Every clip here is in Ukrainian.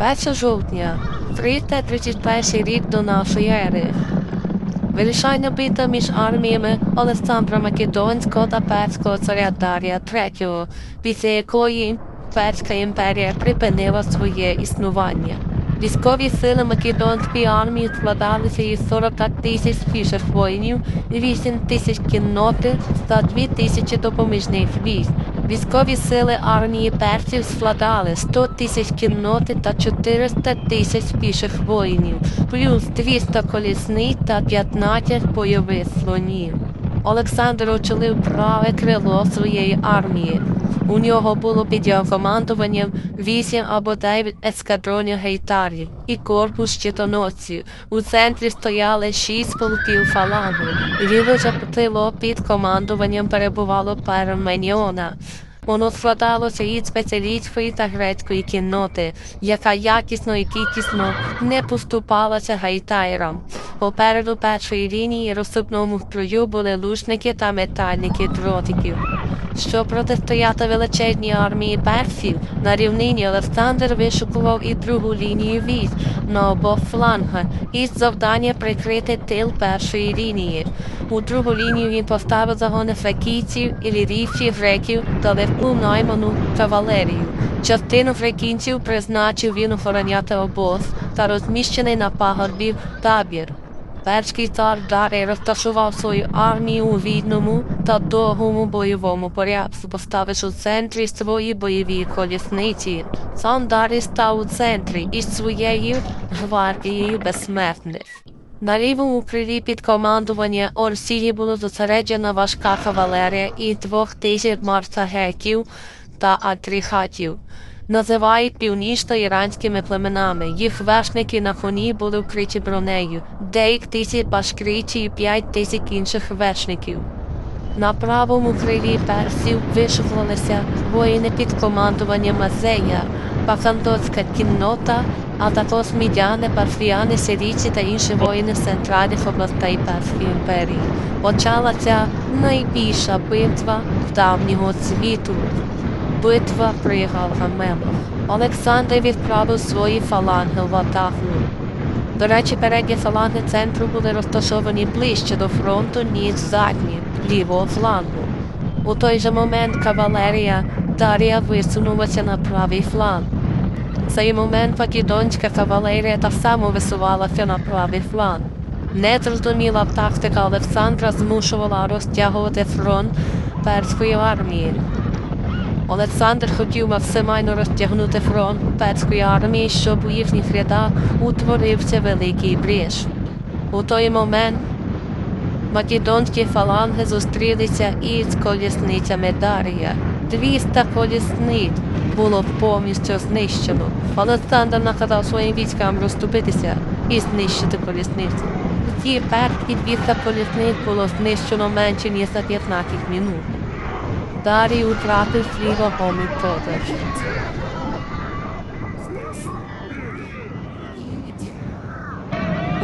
1 жовтня, 331 рік до нашої ери. Вирішальна битва між арміями Олександра Македонського та перського царя Дарія III, після якої Перська імперія припинила своє існування. Військові сили Македонської армії складалися із 40 тисяч піших воїнів, 8 тисяч кінноти та 2 тисячі допоміжних військ. Військові сили армії персів складали 100 тисяч кінноти та 400 тисяч піших воїнів, плюс 200 колісних та 15 бойових слонів. Олександр очолив праве крило своєї армії. У нього було під його командуванням 8 або 9 ескадронів гейтарів і корпус щитоносців. У центрі стояли 6 полків фалангу. Ліве крило під командуванням перебувало Парменіона. Воно складалося із спеціалістської та грецької кінноти, яка якісно і кількісно не поступалася гайтайрам. Попереду першої лінії розсипному строю були лучники та метальники дротиків. Щоб протистояти величезній армії персів, на рівнині Олександр вишукував і другу лінію військ на обох флангах із завдання прикрити тил першої лінії. У другу лінію він поставив загони фракійців, ілірійців, греків та легку найману кавалерію. Частину фракійців призначив він охороняти обоз та розміщений на пагорбі табір. Перський цар Дарій розташував свою армію у вільному та довгому бойовому порядку, поставивши у центрі свої бойові колісниці. Сам Дарій став у центрі із своєю гвардією безсмертних. На лівому крилі під командування Орсії було зосереджена важка кавалерія і двох тисяч марсагетів та атріхатів. Називають північно-іранськими племенами. Їх вершники на коні були вкриті бронею, деяк тисяч башкричі і п'ять тисяч інших вершників. На правому крилі персів вишукувалися воїни під командуванням Мазея, Бахандотська кіннота, а також мідяни, парфіяни, сирійці та інші воїни з центральних областей Перської імперії. Почалася найбільша битва давнього світу. Битва при Галгамелах. Олександр відправив свої фаланги в атаку. До речі, передні фаланги центру були розташовані ближче до фронту, ніж задні, лівого флангу. У той же момент кавалерія Дарія висунулася на правий фланг. В цей момент македонська кавалерія так само висувалася на правий фланг. Незрозуміла тактика Олександра змушувала розтягувати фронт перської армії. Олександр хотів максимально розтягнути фронт перської армії, щоб у їхніх рядах утворився великий бріж. У той момент македонські фаланги зустрілися із колісницями Дарія. 200 колісниць було повністю знищено. Олександр наказав своїм військам розступитися і знищити колісниці. Ті перші 200 колісниць було знищено менше ніж за 15 минут. Дарій втратив свій вагомий продаж.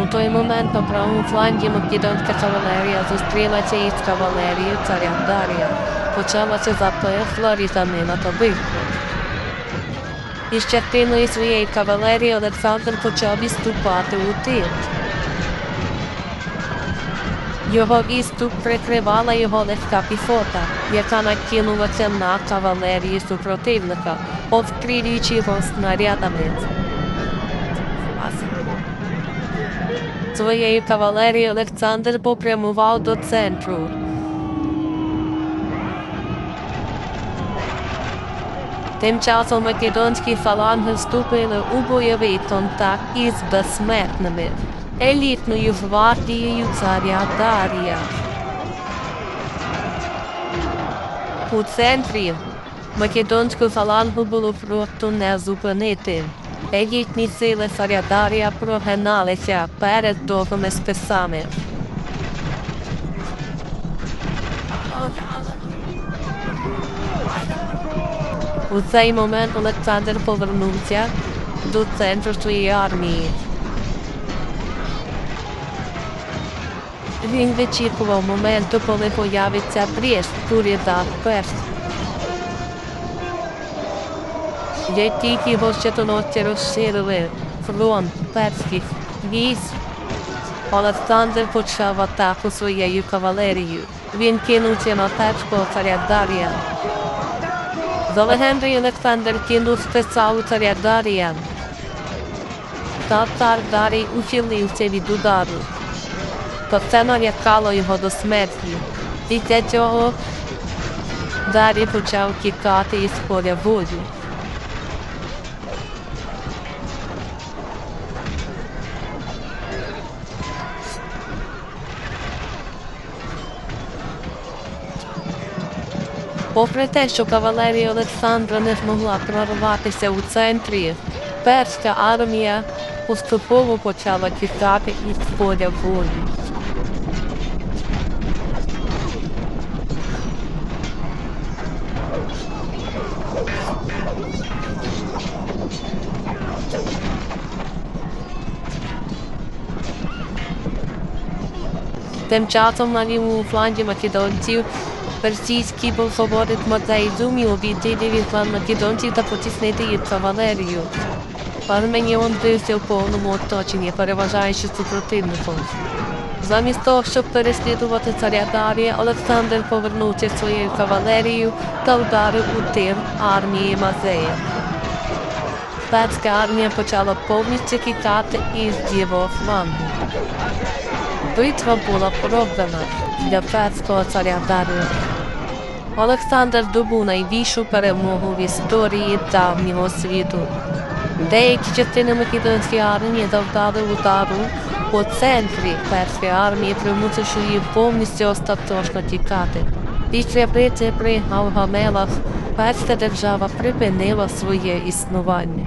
У той момент на правому флангі македонська кавалерія зустрілася із кавалерією царя Дарія. Почалася запекла різанина та битва. Із частиною своєї кавалерії Олександр почав відступати у тил. Його відступ прикривала його легка піхота, яка накинулася на кавалерію супротивника, обстрілюючи його снарядами. Своєю кавалерією Олександр попрямував до центру. Тим часом македонські фаланги вступили у бойовий контакт із безсмертними елітною гвардією царя Дарія. У центрі македонську фалангу було просто не зупинити. Елітні сили царя Дарія прогиналися перед довгими списами. У цей момент Олександр повернувся до центру своєї армії. Він вичікував моменту, коли появиться брєш у рядах перс. Як тільки його щитоносці розширили фронт перських військ, Олександр почав атаку своєю кавалерією. Він кинувся на перського царя Дар'я. За легендою Олександр кинув списав царя Дар'я. Та цар Дарій ухилився від удару. То це налякало його до смерті. Після цього Дарій почав тікати із поля бою. Попри те, що кавалерія Олександра не змогла прорватися у центрі, перська армія поступово почала тікати із поля бою. Тим часом на лівому фланзі македонців персійський полководець Мадей зумів обійти лівий фланг македонців та потіснити їх кавалерію. Парменіон бився в повному оточенні, переважаючи супротивником. Замість того, щоб переслідувати царя Дарія, Олександр повернувся своєю кавалерією та вдарив у тил армії Мазея. Перська армія почала повністю тікати із лівого флангу. Битва була програна для перського царя Дарія. Олександр добув найбільшу перемогу в історії давнього світу. Деякі частини македонської армії завдали удару по центрі перської армії, примусивши її повністю остаточно тікати. Після битви при Гавгамелах перська держава припинила своє існування.